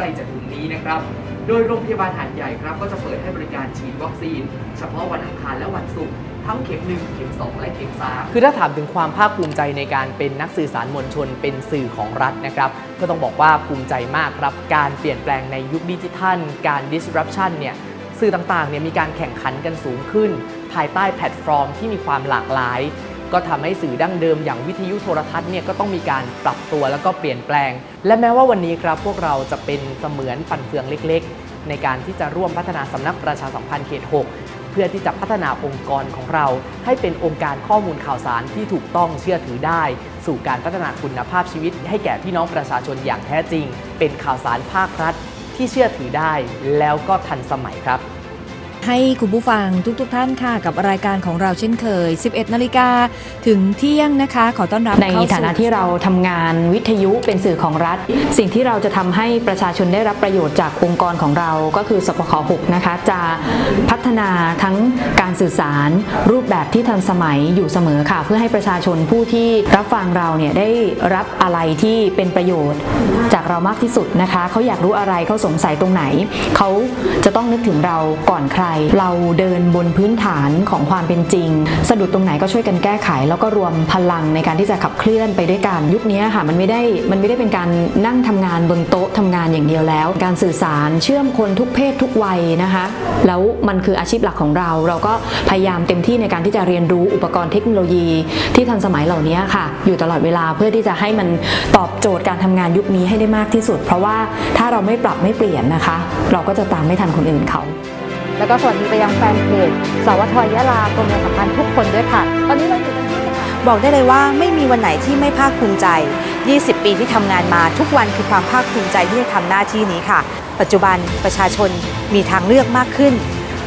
ล้จะถึงนี้นะครับ โดยโรงพยาบาลหาดใหญ่ครับ ก็จะเปิดให้บริการฉีดวัคซีน เฉพาะวันอังคารและวันศุกร์ทั้งเข็ม 1 เข็ม 2 และเข็ม 3 คือถ้าถามถึงความภาคภูมิใจในการเป็นนักสื่อสารมวลชนเป็นสื่อของรัฐนะครับ ก็ต้องบอกว่าภูมิใจมากครับ การเปลี่ยนแปลงในยุคดิจิทัล การ disruption เนี่ยสื่อต่างๆเนี่ยมีการแข่งขันกันสูงขึ้น ภายใต้แพลตฟอร์มที่มีความหลากหลาย ก็ทำให้สื่อดั้งเดิมอย่างวิทยุโทรทัศน์เนี่ยก็ต้องมีการปรับตัวแล้วก็เปลี่ยนแปลง และแม้ว่าวันนี้ครับพวกเราจะเป็นเสมือนปั่นเฟืองเล็ก ๆ ในการที่จะร่วมพัฒนาสำนักประชาสัมพันธ์เขต 6 เพื่อที่จะพัฒนาองค์กรของเรา ให้เป็นองค์การข้อมูลข่าวสารที่ถูกต้องเชื่อถือได้ สู่การพัฒนาคุณภาพชีวิต ให้แก่พี่น้องประชาชนอย่างแท้จริง เป็นข่าวสารภาครัฐที่เชื่อถือได้ แล้วก็ทันสมัยครับ ให้คุณผู้ฟังทุกๆทท่านค่ะ กับรายการของเราเช่นเคย 11 นาฬิกาถึงเที่ยงนะคะ ขอต้อนรับในเข้สู่ฐานะที่เราทำงานวิทยุเป็นสื่อของรัฐ สิ่งที่เราจะทำให้ประชาชนได้รับประโยชน์จากองค์กรของเราก็คือสปค6นะคะจะพัฒนาทั้งการสื่อสาร รูปแบบที่ทันสมัยอยู่เสมอค่ะ เพื่อให้ประชาชนผู้ที่รับฟังเราเนี่ยได้รับอะไรที่เป็นประโยชน์จากเรามากที่สุดนะคะเขาอยากรู้อะไรเขาสงสัยตรงไหนเขาจะต้องนึกถึงเราก่อนใครเราเดินบนพื้นฐานของความเป็นจริง สะดุดตรงไหนก็ช่วยกันแก้ไข แล้วก็รวมพลังในการที่จะขับเคลื่อนไปด้วยกัน ยุคนี้ค่ะมันไม่ได้มันไม่ได้เป็นการนั่งทำงานบนโต๊ะทำงานอย่างเดียวแล้ว การสื่อสารเชื่อมคนทุกเพศทุกวัยนะคะ แล้วมันคืออาชีพหลักของเรา เราก็พยายามเต็มที่ในการที่จะเรียนรู้อุปกรณ์เทคโนโลยี ที่ทันสมัยเหล่านี้ค่ะ อยู่ตลอดเวลาเพื่อที่จะให้มันตอบโจทย์การทำงานยุคนี้ให้ได้มากที่สุด เพราะว่าถ้าเราไม่ปรับไม่เปลี่ยนนะคะ เราก็จะตามไม่ทันคนอื่นเขา แล้วก็สวัสดีไปยังแฟนเพจสวทยะลากรมประชาสัมพันธ์ทุกคนด้วยค่ะ ตอนนี้เราอยู่กันที่สถานบอกได้เลยว่าไม่มีวันไหนที่ไม่ภาคภูมิใจ 20 ปีที่ทำงานมาทุกวันคือความภาคภูมิใจที่ได้ทำหน้าที่นี้ค่ะ ปัจจุบันประชาชนมีทางเลือกมากขึ้น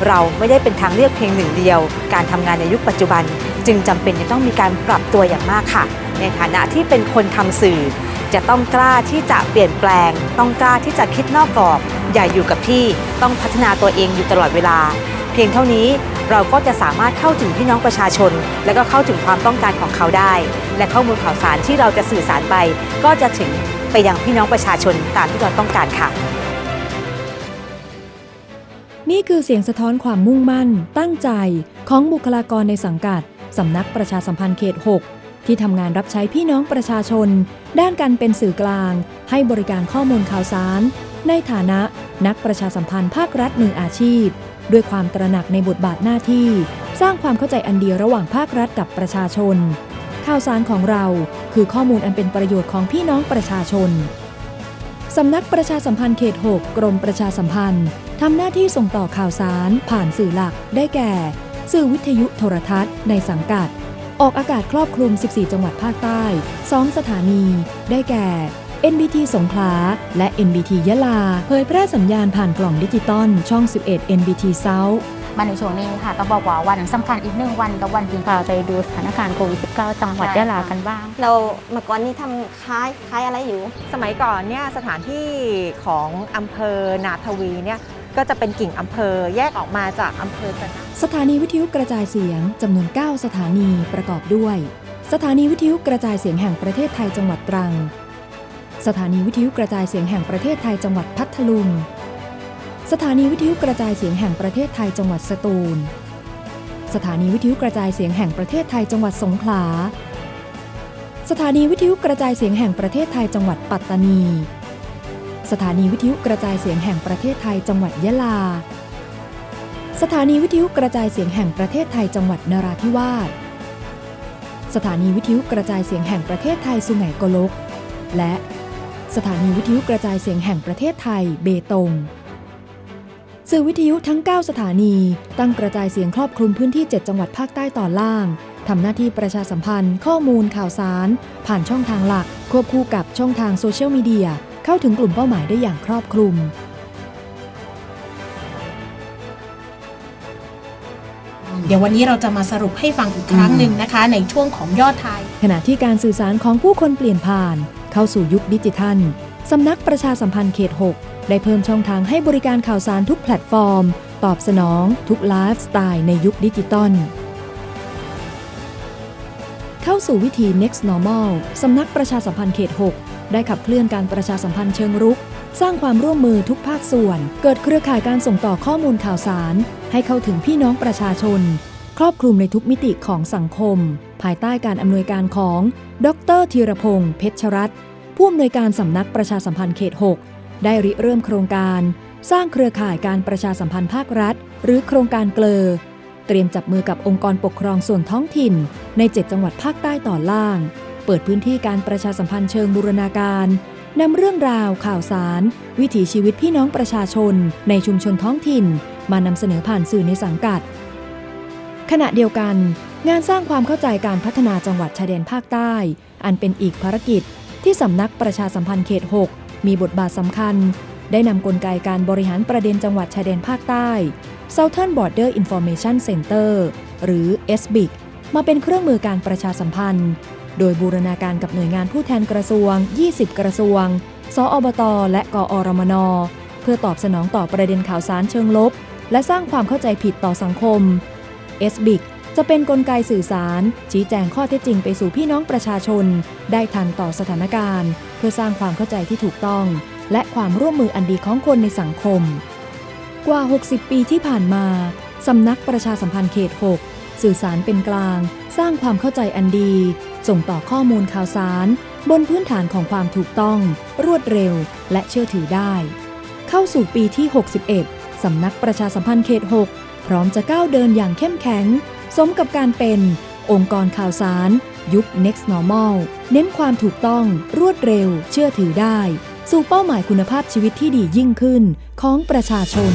เราไม่ได้เป็นทางเลือกเพียงหนึ่งเดียว การทำงานในยุคปัจจุบัน จึงจำเป็นจะต้องมีการปรับตัวอย่างมากค่ะ ในฐานะที่เป็นคนทำสื่อ จะต้องกล้าที่จะเปลี่ยนแปลง ต้องกล้าที่จะคิดนอกกรอบ อย่าอยู่กับที่ต้องพัฒนาตัวเองอยู่ตลอดเวลา เพียงเท่านี้เราก็จะสามารถเข้าถึงพี่น้องประชาชน และก็เข้าถึงความต้องการของเขาได้ และข้อมูลข่าวสารที่เราจะสื่อสารไป ก็จะถึงไปยังพี่น้องประชาชนตามที่เราต้องการค่ะ นี่คือเสียงสะท้อนความมุ่งมั่น ตั้งใจของบุคลากรในสังกัดสำนักประชาสัมพันธ์เขต 6 ที่ทำงานรับใช้พี่น้องประชาชน ด้านการเป็นสื่อกลาง ให้บริการข้อมูลข่าวสาร ในฐานะนักประชาสัมพันธ์ภาครัฐมืออาชีพ ด้วยความตระหนักในบทบาทหน้าที่ สร้างความเข้าใจอันเดียวระหว่างภาครัฐกับประชาชน ข่าวสารของเราคือข้อมูลอันเป็นประโยชน์ของพี่น้องประชาชนสำนักประชาสัมพันธ์เขต 6 กรมประชาสัมพันธ์ทำหน้าที่ส่งต่อข่าวสารผ่านสื่อหลักได้แก่ สื่อวิทยุโทรทัศน์ในสังกัด ออกอากาศครอบคลุม 14 จังหวัดภาคใต้ 2 สถานี ได้แก่ NBT สงขลา และ NBT ยะลา เผยแพร่สัญญาณผ่านกล่องดิจิตอลช่อง 11 NBT South มาในช่วงนี้ค่ะต้องบอกว่าวันสำคัญอีกหนึ่งวันกับวันที่พาไปดูสถานการณ์โควิด -19 จังหวัดยะลากันบ้าง เราเมื่อก่อนนี้ทำคล้ายคล้ายอะไรอยู่ สมัยก่อนเนี่ยสถานที่ของอำเภอนาทวีเนี่ย ก็จะเป็นกิ่งอำเภอแยกออกมาจากอำเภอจะนะสถานีวิทยุกระจายเสียงจำนวน 9 สถานีประกอบด้วย สถานีวิทยุกระจายเสียงแห่งประเทศไทยจังหวัดตรัง สถานีวิทยุกระจายเสียงแห่งประเทศไทยจังหวัดพัทลุง สถานีวิทยุกระจายเสียงแห่งประเทศไทยจังหวัดสตูล สถานีวิทยุกระจายเสียงแห่งประเทศไทยจังหวัดสงขลา สถานีวิทยุกระจายเสียงแห่งประเทศไทยจังหวัดปัตตานี สถานีวิทยุกระจายเสียงแห่งประเทศไทยจังหวัดยะลา สถานีวิทยุกระจายเสียงแห่งประเทศไทยจังหวัดนราธิวาส สถานีวิทยุกระจายเสียงแห่งประเทศไทยสุไหงโกลก และสถานีวิทยุกระจายเสียงแห่งประเทศไทยเบตง สื่อวิทยุทั้ง 9 สถานีตั้งกระจายเสียงครอบคลุมพื้นที่ 7 จังหวัดภาคใต้ตอนล่างทำหน้าที่ประชาสัมพันธ์ข้อมูลข่าวสาร ผ่านช่องทางหลัก ควบคู่กับช่องทางโซเชียลมีเดีย เข้าถึงกลุ่มเป้าหมายได้อย่างครอบคลุม เดี๋ยววันนี้เราจะมาสรุปให้ฟังอีกครั้งหนึ่งนะคะ ในช่วงของยอดไทย ขณะที่การสื่อสารของผู้คนเปลี่ยนผ่าน เข้าสู่ยุคดิจิทัลสำนักประชาสัมพันธ์เขต 6 ได้เพิ่มช่องทางให้บริการข่าวสารทุกแพลตฟอร์ม ตอบสนอง ทุกไลฟ์สไตล์ในยุคดิจิตอลเข้าสู่วิธี next normal สำนักประชาสัมพันธ์เขต 6 ได้ขับเคลื่อนการประชาสัมพันธ์เชิงรุก สร้างความร่วมมือทุกภาคส่วน เกิดเครือข่ายการส่งต่อข้อมูลข่าวสาร ให้เข้าถึงพี่น้องประชาชน ครอบคลุมในทุกมิติของสังคม ภายใต้การอำนวยการของ ดรธีรพงษ์เพชรรัตน์ผู้อำนวยการสำนักประชาสัมพันธ์เขต 6 ได้ริเริ่มโครงการ สร้างเครือข่ายการประชาสัมพันธ์ภาครัฐ หรือโครงการเกลอเตรียมจับมือกับองค์กรปกครองส่วนท้องถิ่น ใน 7 จังหวัดภาคใต้ตอนล่าง เปิดพื้นที่การประชาสัมพันธ์เชิงบูรณาการนำเรื่องราว ข่าวสาร วิถีชีวิตพี่น้องประชาชน ในชุมชนท้องถิ่น มานำเสนอผ่านสื่อในสังกัด ขณะเดียวกัน งานสร้างความเข้าใจการพัฒนาจังหวัดชายแดนภาคใต้ อันเป็นอีกภารกิจ ที่สำนักประชาสัมพันธ์เขต 6 มีบทบาทสำคัญ ได้นำกลไกการบริหารประเด็นจังหวัดชายแดนภาคใต้ Southern Border Information Center หรือ SBIC มาเป็นเครื่องมือการประชาสัมพันธ์ โดยบูรณาการกับหน่วยงานผู้แทนกระทรวง 20 กระทรวงสอบต และกอรมน เพื่อตอบสนองต่อประเด็นข่าวสารเชิงลบ และสร้างความเข้าใจผิดต่อสังคม SBIC จะเป็นนกลไกสื่อสาร ชี้แจงข้อเท็จจริงไปสู่พี่น้องประชาชน ได้ทันต่อสถานการณ์ เพื่อสร้างความเข้าใจที่ถูกต้อง และความร่วมมืออันดีของคนในสังคม กว่า 60 ปีที่ผ่านมาสำนักประชาสัมพันธ์เขต 6 สื่อสารเป็นกลาง สร้างความเข้าใจอันดี ส่งต่อข้อมูลข่าวสาร บนพื้นฐานของความถูกต้อง รวดเร็ว และเชื่อถือได้ เข้าสู่ปีที่ 61 สำนักประชาสัมพันธ์เขต 6 พร้อมจะก้าวเดินอย่างเข้มแข็ง สมกับการเป็น องค์กรข่าวสาร ยุค next normal เน้นความถูกต้อง รวดเร็ว เชื่อถือได้ สู่เป้าหมายคุณภาพชีวิตที่ดียิ่งขึ้นของประชาชน